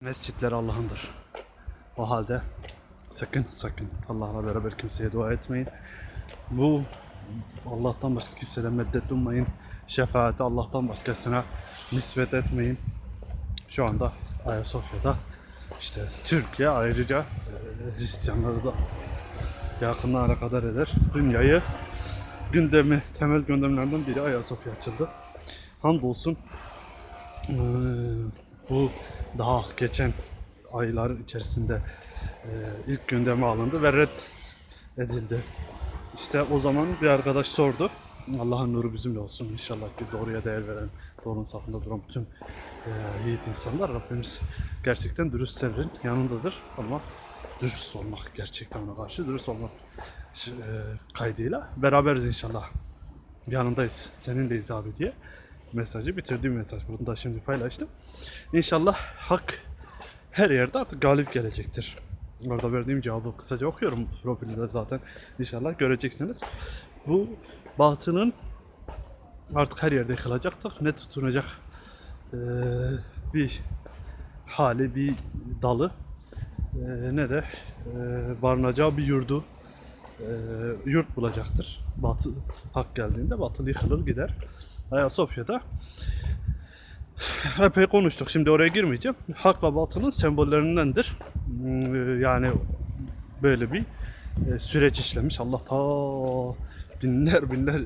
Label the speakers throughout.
Speaker 1: Mescitler Allah'ındır. O halde sakın sakın Allah'la beraber kimseye dua etmeyin. Bu Allah'tan başka kimseden meddet ummayın. Şefaati Allah'tan başkasına nispet etmeyin. Şu anda Ayasofya'da işte Türkiye ayrıca e, Hristiyanları da yakından alakadar eder. Dünyayı gündemi, temel gündemlerden biri Ayasofya açıldı. Hamdolsun eee, bu daha geçen aylar içerisinde eee, ilk gündeme alındı ve red edildi. İşte o zaman bir arkadaş sordu. Allah'ın nuru bizimle olsun. İnşallah ki doğruya değer veren, doğrunun safında duran bütün eee yiğit insanlar Rabbimiz gerçekten dürüstlerin yanındadır ama dürüst olmak gerçekten ona karşı dürüst olmak eee, kaydıyla beraberiz inşallah yanındayız, seninleyiz abi diye mesajı bitirdiğim mesaj. Bunu da şimdi paylaştım. İnşallah hak her yerde artık galip gelecektir. Orada verdiğim cevabı kısaca okuyorum profilde zaten. İnşallah göreceksiniz. Bu batının artık her yerde yıkılacaktır. Ne tutunacak eee, bir hali, bir dalı eee, ne de eee, barınacağı bir yurdu eee, yurt bulacaktır. Batı hak geldiğinde batıl yıkılır gider. Ayasofya'da epey konuştuk. Şimdi oraya girmeyeceğim. Hakla batılın sembollerindendir. Hmm, Yani böyle bir e, süreç işlemiş. Allah ta binler binler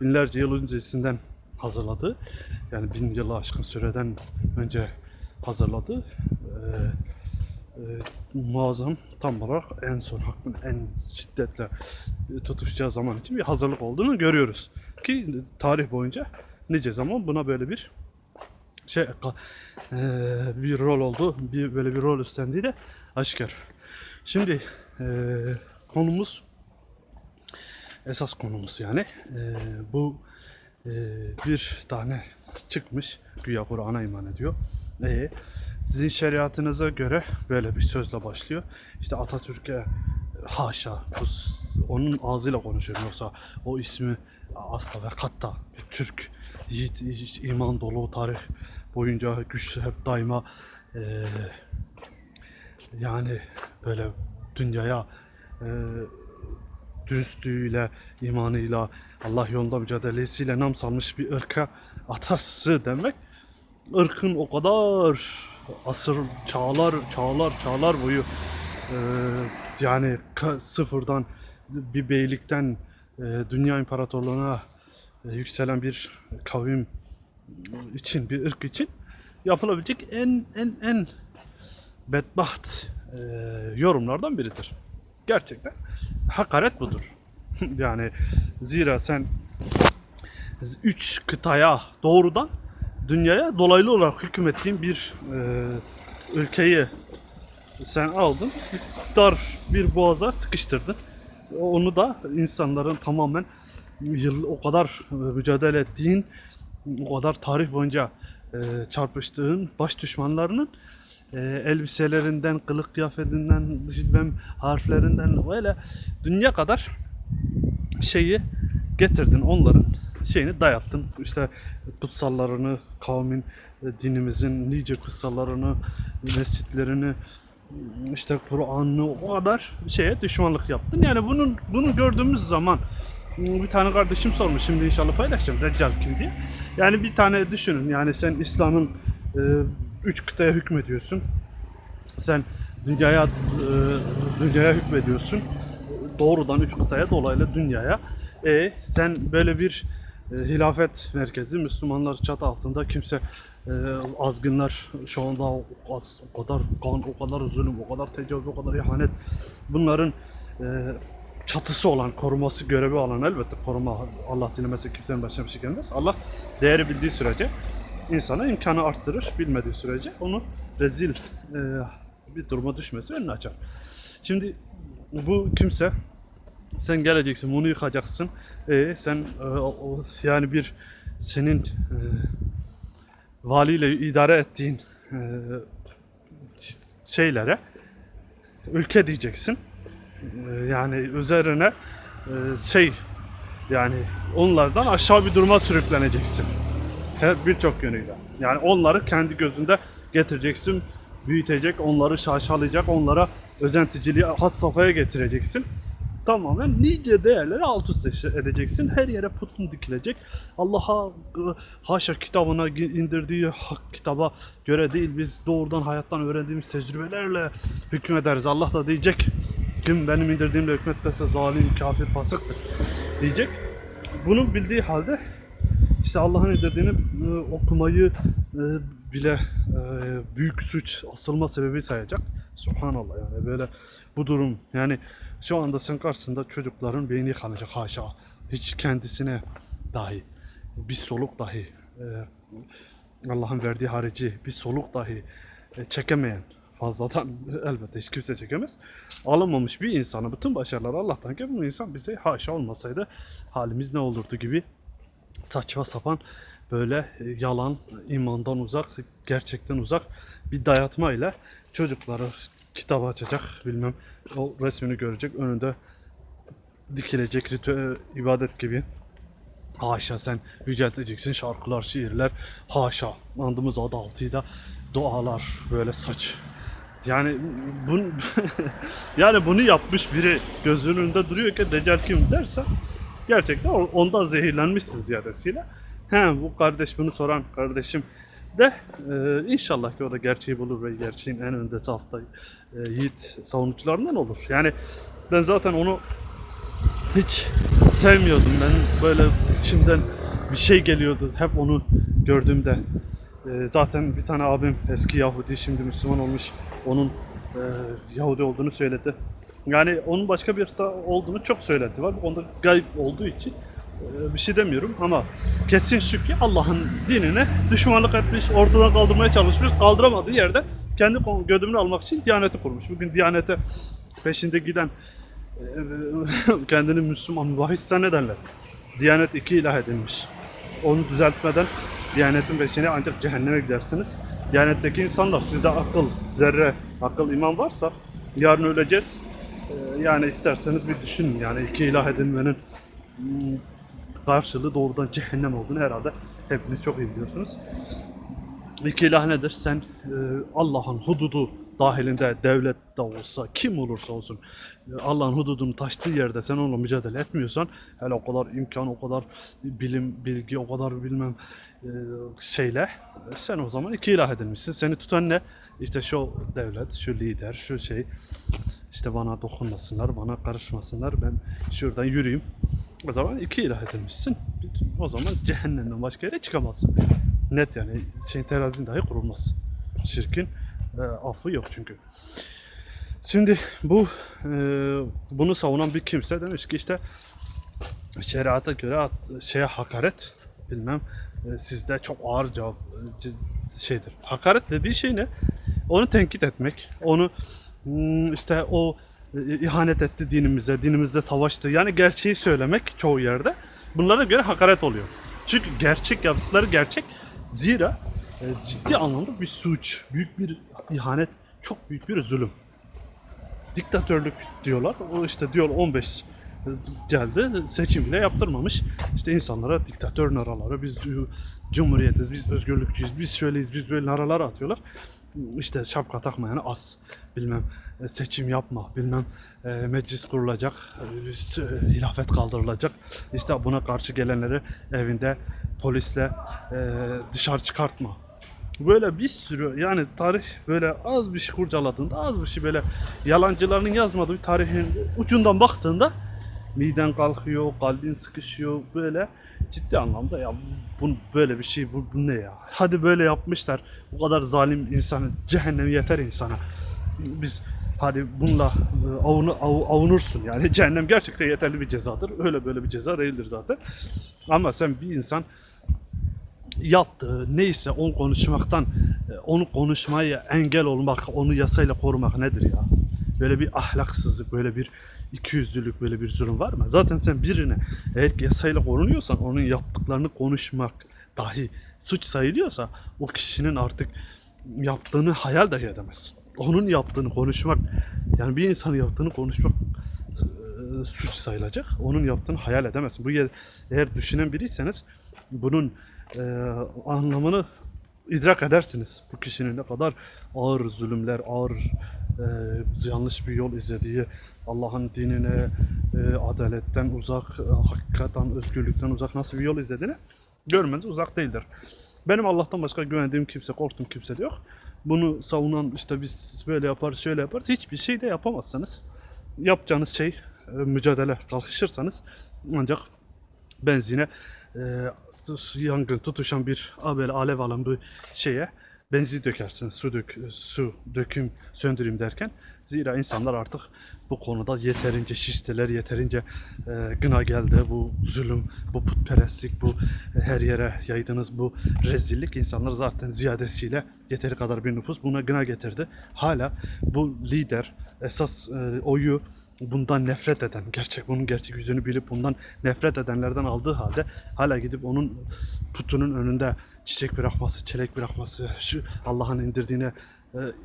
Speaker 1: binlerce yıl öncesinden hazırladı. Yani bin yılı aşkın süreden önce hazırladı. E, muazzam tam olarak en son hakkın en şiddetle tutuşacağı zaman için bir hazırlık olduğunu görüyoruz. Ki tarih boyunca nice zaman buna böyle bir şey eee, bir rol oldu, bir böyle bir rol üstlendiği de aşikar. Şimdi eee, konumuz esas konumuz yani eee, bu eee, bir tane çıkmış güya Kur'an'a iman ediyor. E, sizin şeriatınıza göre böyle bir sözle başlıyor. İşte Atatürk'e haşa bu onun ağzıyla konuşuyorum yoksa o ismi asla ve katta bir Türk yiğit iman dolu tarih boyunca güçlü hep daima eee, yani böyle dünyaya eee dürüstlüğüyle, imanıyla, Allah yolunda mücadelesiyle nam salmış bir ırka atası demek. ırkın o kadar asır, çağlar, çağlar, çağlar boyu e, yani sıfırdan bir beylikten e, dünya imparatorluğuna e, yükselen bir kavim için, bir ırk için yapılabilecek en en en bedbaht e, yorumlardan biridir. Gerçekten hakaret budur. yani zira sen üç kıtaya doğrudan dünyaya dolaylı olarak hükmettiğin bir e, ülkeyi sen aldın, dar bir boğaza sıkıştırdın. Onu da insanların tamamen yıl o kadar e, mücadele ettiğin, o kadar tarih boyunca e, çarpıştığın baş düşmanlarının e, elbiselerinden, kılık kıyafetinden, bilmem harflerinden böyle dünya kadar şeyi getirdin onların şeyini dayattın. İşte kutsallarını, kavmin, e, dinimizin nice kutsallarını, mescitlerini, işte Kur'an'ı o kadar şeye düşmanlık yaptın. Yani bunun bunu gördüğümüz zaman bir tane kardeşim sormuş şimdi inşallah paylaşacağım Deccal kim diye. Yani bir tane düşünün yani sen İslam'ın e, üç kıtaya hükmediyorsun. Sen dünyaya e, dünyaya hükmediyorsun. Doğrudan üç kıtaya dolaylı dünyaya. E sen böyle bir e, hilafet merkezi Müslümanlar çatı altında kimse e, azgınlar şu anda o, az- o kadar kan, o kadar zulüm, o kadar tecavüz, o kadar ihanet bunların e, çatısı olan, koruması görevi alan elbette koruma Allah dilemesi kimsenin başına bir şey gelmez. Allah değeri bildiği sürece insana imkanı arttırır. Bilmediği sürece onu rezil e, bir duruma düşmesi önüne açar. Şimdi bu kimse sen geleceksin bunu yıkacaksın. E, sen e, o- yani bir senin e, valiyle idare ettiğin e, şeylere ülke diyeceksin. E, yani üzerine e, şey yani onlardan aşağı bir duruma sürükleneceksin. Her birçok yönüyle. Yani onları kendi gözünde getireceksin. büyütecek, onları şaşalayacak, onlara özenticiliği had safhaya getireceksin. Tamamen nice değerleri alt üst edeceksin. Her yere putun dikilecek. Allah'a e, haşa kitabına indirdiği kitaba göre değil biz doğrudan hayattan öğrendiğimiz tecrübelerle hükmederiz. Allah da diyecek kim benim indirdiğimle hükmetmezse zalim, kafir, fasıktır diyecek. Bunu bildiği halde işte Allah'ın indirdiğini e, okumayı e, bile e, büyük suç asılma sebebi sayacak. Subhanallah yani böyle bu durum yani şu anda sen karşısında çocukların beyni kalacak haşa. Hiç kendisine dahi bir soluk dahi e, Allah'ın verdiği harici bir soluk dahi e, çekemeyen fazladan elbette hiç kimse çekemez. Alınmamış bir insana bütün başarılar Allah'tan ki bu insan bize haşa olmasaydı halimiz ne olurdu gibi saçma sapan böyle e, yalan, imandan uzak, gerçekten uzak bir dayatmayla çocukları kitap açacak bilmem o resmini görecek önünde dikilecek ritüel ibadet gibi Haşa sen yücelteceksin şarkılar, şiirler. Haşa andımız adı altıyla dualar böyle saç. Yani bun yani bunu yapmış biri gözünün önünde duruyor ki Deccal kim derse gerçekten ondan zehirlenmişsin ziyadesiyle. He bu kardeş bunu soran kardeşim de e, inşallah ki o da gerçeği bulur ve gerçeğin en önde safta e, yiğit savunucularından olur. Yani ben zaten onu hiç sevmiyordum. Ben böyle içimden bir şey geliyordu hep onu gördüğümde. Ee, zaten bir tane abim eski Yahudi şimdi Müslüman olmuş onun e, Yahudi olduğunu söyledi. Yani onun başka bir ırkta olduğunu çok söylenti var onda gayb olduğu için e, bir şey demiyorum ama kesin şu Allah'ın dinine düşmanlık etmiş ortadan kaldırmaya çalışmış kaldıramadığı yerde kendi gödümünü almak için Diyaneti kurmuş bugün Diyanete peşinde giden kendini Müslüman mübahis zannederler. Diyanet iki ilah edilmiş. Onu düzeltmeden Diyanetin peşine ancak cehenneme gidersiniz. Diyanetteki insanlar sizde akıl, zerre, akıl, iman varsa yarın öleceğiz. Ee, Yani isterseniz bir düşünün yani iki ilah edilmenin hmm, karşılığı doğrudan cehennem olduğunu herhalde hepiniz çok iyi biliyorsunuz. İki ilah nedir? Sen e, Allah'ın hududu dahilinde devlet de olsa, kim olursa olsun e, Allah'ın hududunu taştığı yerde sen onunla mücadele etmiyorsan hele o kadar imkan, o kadar bilim, bilgi, o kadar bilmem e, şeyle e, sen o zaman iki ilah edilmişsin. Seni tutan ne? İşte şu devlet, şu lider, şu şey işte bana dokunmasınlar, bana karışmasınlar. Ben şuradan yürüyeyim. O zaman iki ilah edilmişsin. O zaman cehennemden başka yere çıkamazsın. Net yani şeyin terazin dahi kurulmaz. Şirkin e, affı yok çünkü. Şimdi bu e, bunu savunan bir kimse demiş ki işte şeriata göre at- şeye hakaret bilmem e, sizde çok ağır cevap e, şeydir. Hakaret dediği şey ne? Onu tenkit etmek, onu hmm, işte o ihanet etti dinimize, dinimizde savaştı. Yani gerçeği söylemek çoğu yerde bunlara göre hakaret oluyor. Çünkü gerçek yaptıkları gerçek. Zira e, ciddi anlamda bir suç, büyük bir ihanet, çok büyük bir zulüm diktatörlük diyorlar. O işte diyor 15 geldi seçim bile yaptırmamış. İşte insanlara diktatör naraları biz cumhuriyetiz, biz özgürlükçüyüz, biz şöyleyiz, biz böyle naralar atıyorlar. İşte şapka takmayanı az. Bilmem e, seçim yapma, bilmem e, meclis kurulacak, e, hilafet kaldırılacak. İşte buna karşı gelenleri evinde polisle dışarı çıkartma böyle bir sürü yani tarih böyle az bir şey kurcaladığında az bir şey böyle yalancıların yazmadığı bir tarihin ucundan baktığında miden kalkıyor, kalbin sıkışıyor böyle ciddi anlamda ya bu böyle bir şey bu, bu ne ya? Hadi böyle yapmışlar. Bu kadar zalim insanı cehennem yeter insana. Biz hadi bununla e, avunu, av- avunursun yani cehennem gerçekten yeterli bir cezadır. Öyle böyle bir ceza değildir zaten. Ama sen bir insan yaptığı neyse onu konuşmaktan e, onu konuşmaya engel olmak, onu yasayla korumak nedir ya? Böyle bir ahlaksızlık, böyle bir ikiyüzlülük, böyle bir zulüm var mı? Zaten sen birine eğer yasayla korunuyorsan onun yaptıklarını konuşmak dahi suç sayılıyorsa o kişinin artık yaptığını hayal dahi edemez. Onun yaptığını konuşmak yani bir insanın yaptığını konuşmak e, suç sayılacak. Onun yaptığını hayal edemezsin. Bu eğer düşünen biriyseniz bunun e, anlamını idrak edersiniz bu kişinin ne kadar ağır zulümler, ağır e, yanlış bir yol izlediği, Allah'ın dinine, e, adaletten uzak, e, hakikaten özgürlükten uzak nasıl bir yol izlediğini görmeniz uzak değildir. Benim Allah'tan başka güvendiğim kimse, korktuğum kimse de yok. Bunu savunan işte biz böyle yaparız, şöyle yaparız. Hiçbir şey de yapamazsanız yapacağınız şey e, mücadele kalkışırsanız ancak benzine e, yangın tutuşan bir a, böyle alev alan bir şeye benzin dökersiniz. Su, dök, su döküm söndüreyim derken. Zira insanlar artık bu konuda yeterince şişteler, yeterince e, gına geldi. Bu zulüm, bu putperestlik, bu e, her yere yaydığınız bu rezillik insanlar zaten ziyadesiyle yeteri kadar bir nüfus buna gına getirdi. Hala bu lider esas e, oyu bundan nefret eden, gerçek bunun gerçek yüzünü bilip bundan nefret edenlerden aldığı halde hala gidip onun putunun önünde çiçek bırakması, çelek bırakması, şu Allah'ın indirdiğine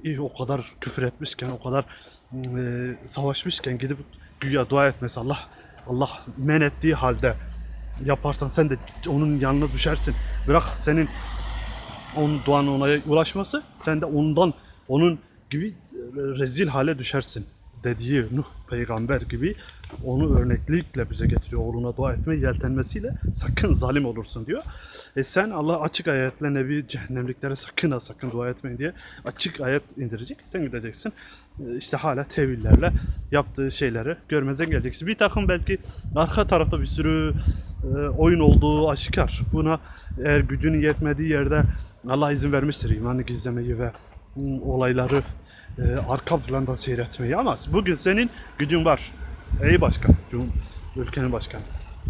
Speaker 1: e, o kadar küfür etmişken, o kadar e, savaşmışken gidip güya dua etmesi Allah Allah men ettiği halde yaparsan sen de onun yanına düşersin. Bırak senin onun duanın ona ulaşması sen de ondan onun gibi rezil hale düşersin dediği Nuh peygamber gibi onu örneklikle bize getiriyor. Oğluna dua etme yeltenmesiyle sakın zalim olursun diyor. E sen Allah açık ayetle Nebi cehennemliklere sakın ha sakın dua etmeyin diye açık ayet indirecek. Sen gideceksin e, işte hala tevillerle yaptığı şeyleri görmezden geleceksin. Bir takım belki arka tarafta bir sürü e, oyun olduğu aşikar. Buna eğer gücünün yetmediği yerde Allah izin vermiştir imanı gizlemeyi ve mm, olayları e, arka planda seyretmeyi ama bugün senin gücün var. Ey başkan, cum, ülkenin başkanı.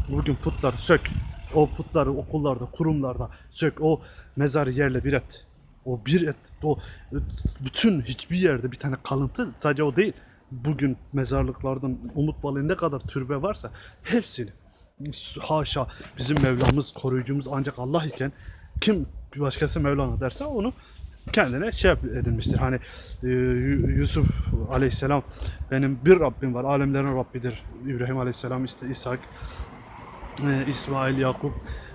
Speaker 1: Bugün putları sök. O putları okullarda, kurumlarda sök. O mezarı yerle bir et. O bir et. O bütün hiçbir yerde bir tane kalıntı sadece o değil. Bugün mezarlıklardan umut balığı ne kadar türbe varsa hepsini haşa bizim Mevlamız koruyucumuz ancak Allah iken kim bir başkası Mevlana derse onu kendine şey edinmiştir. Hani e, Yu- Yusuf Aleyhisselam benim bir Rabbim var. Alemlerin Rabbidir. İbrahim Aleyhisselam işte İshak e, İsmail Yakup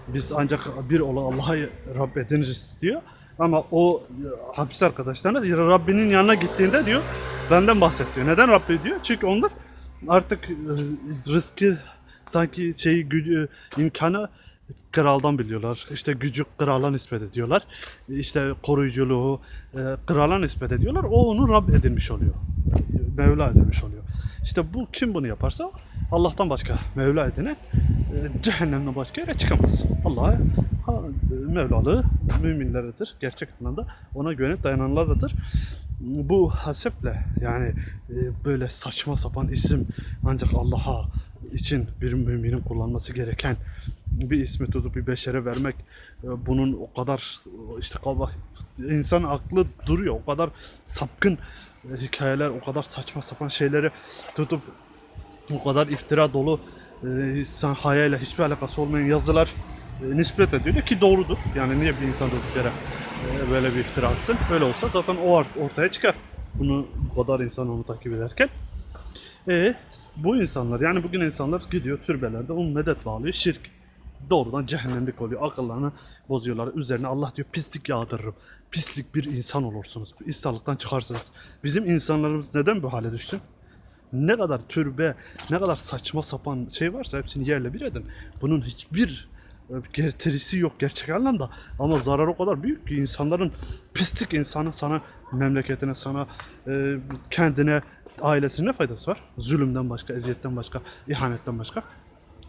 Speaker 1: biz ancak bir olan Allah'a Rab ediniriz diyor. Ama o e, hapis arkadaşlarına Rabbinin yanına gittiğinde diyor benden bahsediyor. Neden Rabbi diyor? Çünkü onlar artık e, rızkı sanki şeyi gücü, imkanı kraldan biliyorlar. İşte gücü krala nispet ediyorlar. İşte koruyuculuğu e, krala nispet ediyorlar. O onu Rab edinmiş oluyor. Mevla edinmiş oluyor. İşte bu kim bunu yaparsa Allah'tan başka Mevla edinen e, cehennemden başka yere çıkamaz. Allah'a ha, Mevlalığı müminleridir. Gerçek anlamda ona güvenip dayananlardır. Bu haseple yani e, böyle saçma sapan isim ancak Allah'a için bir müminin kullanması gereken bir ismi tutup bir beşere vermek e, bunun o kadar işte kaba- insan aklı duruyor o kadar sapkın e, hikayeler o kadar saçma sapan şeyleri tutup o kadar iftira dolu e, insan hayale hiçbir alakası olmayan yazılar e, nispet ediyor ki doğrudur. Yani niye bir insan durduk yere e, böyle bir iftira atsın? Öyle olsa zaten o ortaya çıkar. Bunu bu kadar insan onu takip ederken. E bu insanlar yani bugün insanlar gidiyor türbelerde onu medet bağlıyor şirk. Doğrudan cehennemlik oluyor. Akıllarını bozuyorlar. Üzerine Allah diyor pislik yağdırırım. Pislik bir insan olursunuz. İnsanlıktan çıkarsınız. Bizim insanlarımız neden bu hale düşsün? Ne kadar türbe, ne kadar saçma sapan şey varsa hepsini yerle bir edin. Bunun hiçbir e, getirisi yok gerçek anlamda. Ama zarar o kadar büyük ki insanların pislik insanı sana, memleketine, sana, e, kendine, ailesine ne faydası var? Zulümden başka, eziyetten başka, ihanetten başka.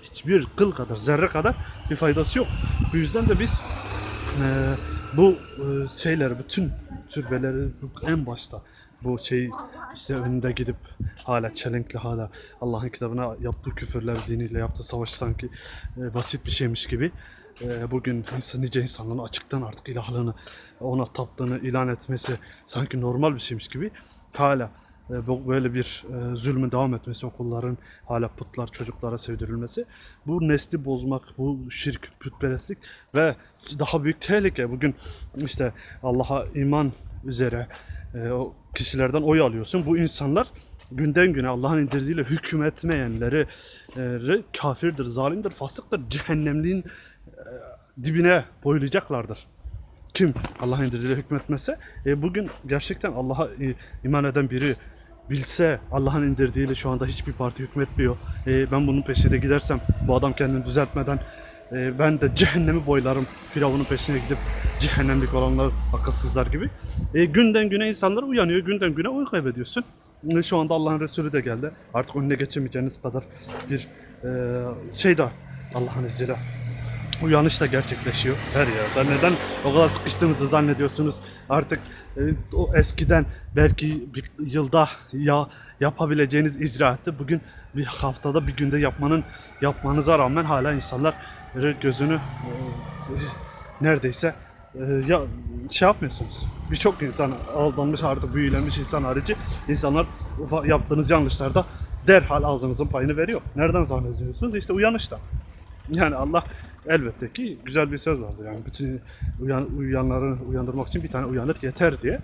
Speaker 1: Hiçbir kıl kadar, zerre kadar bir faydası yok. Bu yüzden de biz e, bu e, şeyleri, bütün türbeleri en başta bu şey işte önünde gidip hala çelenkli hala Allah'ın kitabına yaptığı küfürler diniyle yaptığı savaş sanki e, basit bir şeymiş gibi e, bugün insan, nice insanların açıktan artık ilahlığını ona taptığını ilan etmesi sanki normal bir şeymiş gibi hala böyle bir e, zulmün devam etmesi, okulların hala putlar çocuklara sevdirilmesi, bu nesli bozmak, bu şirk, putperestlik ve daha büyük tehlike. Bugün işte Allah'a iman üzere e, o kişilerden oy alıyorsun. Bu insanlar günden güne Allah'ın indirdiğiyle hüküm etmeyenleri e, kafirdir, zalimdir, fasıktır, cehennemliğin dibine boylayacaklardır. kim Allah'ın indirdiğiyle hükmetmese e, bugün gerçekten Allah'a iman eden biri bilse Allah'ın indirdiğiyle şu anda hiçbir parti hükmetmiyor. E, ben bunun peşinde gidersem bu adam kendini düzeltmeden e, ben de cehennemi boylarım. Firavun'un peşine gidip cehennemlik olanlar akılsızlar gibi. E, günden güne insanlar uyanıyor. Günden güne uyu kaybediyorsun. E, şu anda Allah'ın Resulü de geldi. Artık önüne geçemeyeceğiniz kadar bir e, şey de Allah'ın izniyle uyanış da gerçekleşiyor her yerde. Neden o kadar sıkıştığınızı zannediyorsunuz? Artık e, o eskiden belki bir yılda ya yapabileceğiniz icraatı bugün bir haftada bir günde yapmanın yapmanıza rağmen hala insanlar gözünü e, neredeyse e, ya şey yapmıyorsunuz. Birçok insan aldanmış artık büyülenmiş insan harici insanlar yaptığınız yanlışlarda derhal ağzınızın payını veriyor. Nereden zannediyorsunuz? İşte uyanışta. Yani Allah elbette ki güzel bir söz vardı. Yani bütün uyan, uyanları uyandırmak için bir tane uyanık yeter diye.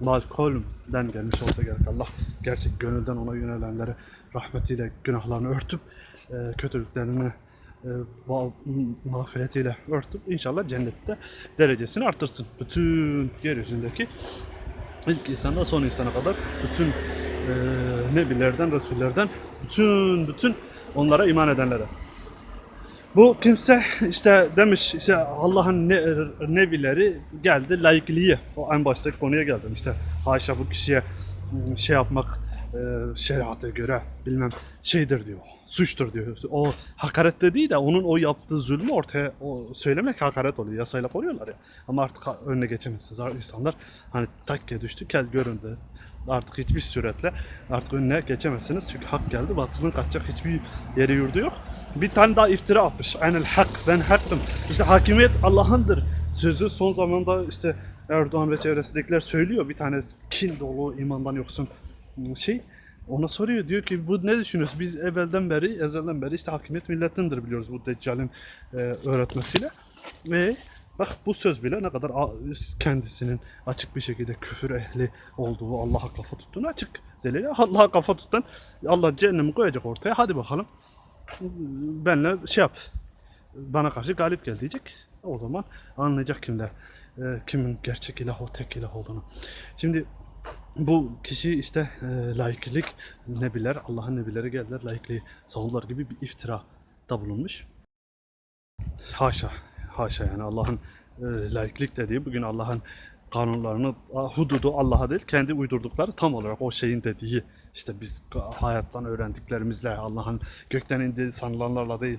Speaker 1: Malcolm'den gelmiş olsa gerek. Allah gerçek gönülden ona yönelenlere rahmetiyle günahlarını örtüp e, kötülüklerini e, ma- mağfiretiyle örtüp inşallah cennette derecesini artırsın. Bütün yeryüzündeki ilk insana son insana kadar bütün e, nebilerden, resullerden bütün bütün onlara iman edenlere. Bu kimse işte demiş işte Allah'ın ne, nebileri geldi laikliğe. O en baştaki konuya geldim işte haşa bu kişiye ım, şey yapmak e, şeriata göre bilmem şeydir diyor. Suçtur diyor. O hakaret de değil de onun o yaptığı zulmü ortaya o söylemek hakaret oluyor. Yasayla koruyorlar ya. Ama artık önüne geçemezsiniz. İnsanlar hani takke düştü kel göründü. Artık hiçbir suretle artık önüne geçemezsiniz. Çünkü hak geldi. Batılın kaçacak hiçbir yeri yurdu yok. Bir tane daha iftira atmış. Enel hak. Ben hakkım. İşte hakimiyet Allah'ındır. Sözü son zamanda işte Erdoğan ve çevresindekiler söylüyor. Bir tane kin dolu imandan yoksun şey. Ona soruyor diyor ki bu ne düşünüyorsun? Biz evvelden beri, ezelden beri işte hakimiyet milletindir biliyoruz bu Deccal'in e, öğretmesiyle. Ve bak bu söz bile ne kadar kendisinin açık bir şekilde küfür ehli olduğu, Allah'a kafa tuttuğunu açık delili. Allah'a kafa tutan Allah cehennemi koyacak ortaya. Hadi bakalım benle şey yap. Bana karşı galip gel diyecek. O zaman anlayacak kimler e, kimin gerçek ilah o tek ilah olduğunu. Şimdi bu kişi işte e, laiklik nebiler, Allah'ın nebileri geldiler laikliği savundular gibi bir iftira da bulunmuş. Haşa, haşa yani Allah'ın e, laiklik dediği bugün Allah'ın kanunlarını, hududu Allah'a değil kendi uydurdukları tam olarak o şeyin dediği işte biz hayattan öğrendiklerimizle Allah'ın gökten indiği sanılanlarla değil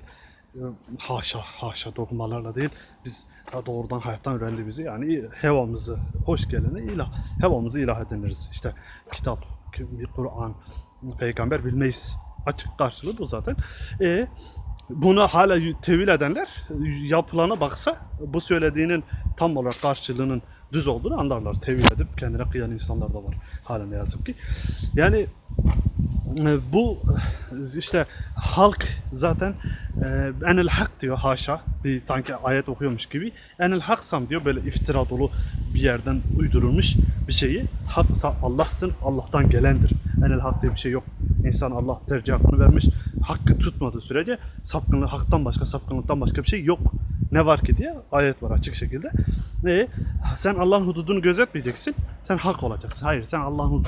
Speaker 1: e, haşa haşa dogmalarla değil biz doğrudan hayattan öğrendiğimizi yani hevamızı hoş gelene ilah hevamızı ilah ediniriz. İşte kitap Kur'an peygamber bilmeyiz. Açık karşılığı bu zaten. E, bunu hala tevil edenler yapılana baksa bu söylediğinin tam olarak karşılığının düz olduğunu anlarlar. Tevil edip kendine kıyan insanlar da var. Hala ne yazık ki. Yani e, bu işte halk zaten e, enel hak diyor haşa. Bir sanki ayet okuyormuş gibi. Enel haksam diyor böyle iftira dolu bir yerden uydurulmuş bir şeyi. Haksa Allah'tır Allah'tan gelendir. Enel hak diye bir şey yok. İnsan Allah tercih vermiş hakkı tutmadığı sürece sapkınlığı haktan başka sapkınlıktan başka bir şey yok. Ne var ki diye ayet var açık şekilde. E, sen Allah'ın hududunu gözetmeyeceksin. Sen hak olacaksın. Hayır sen Allah'ın hududunu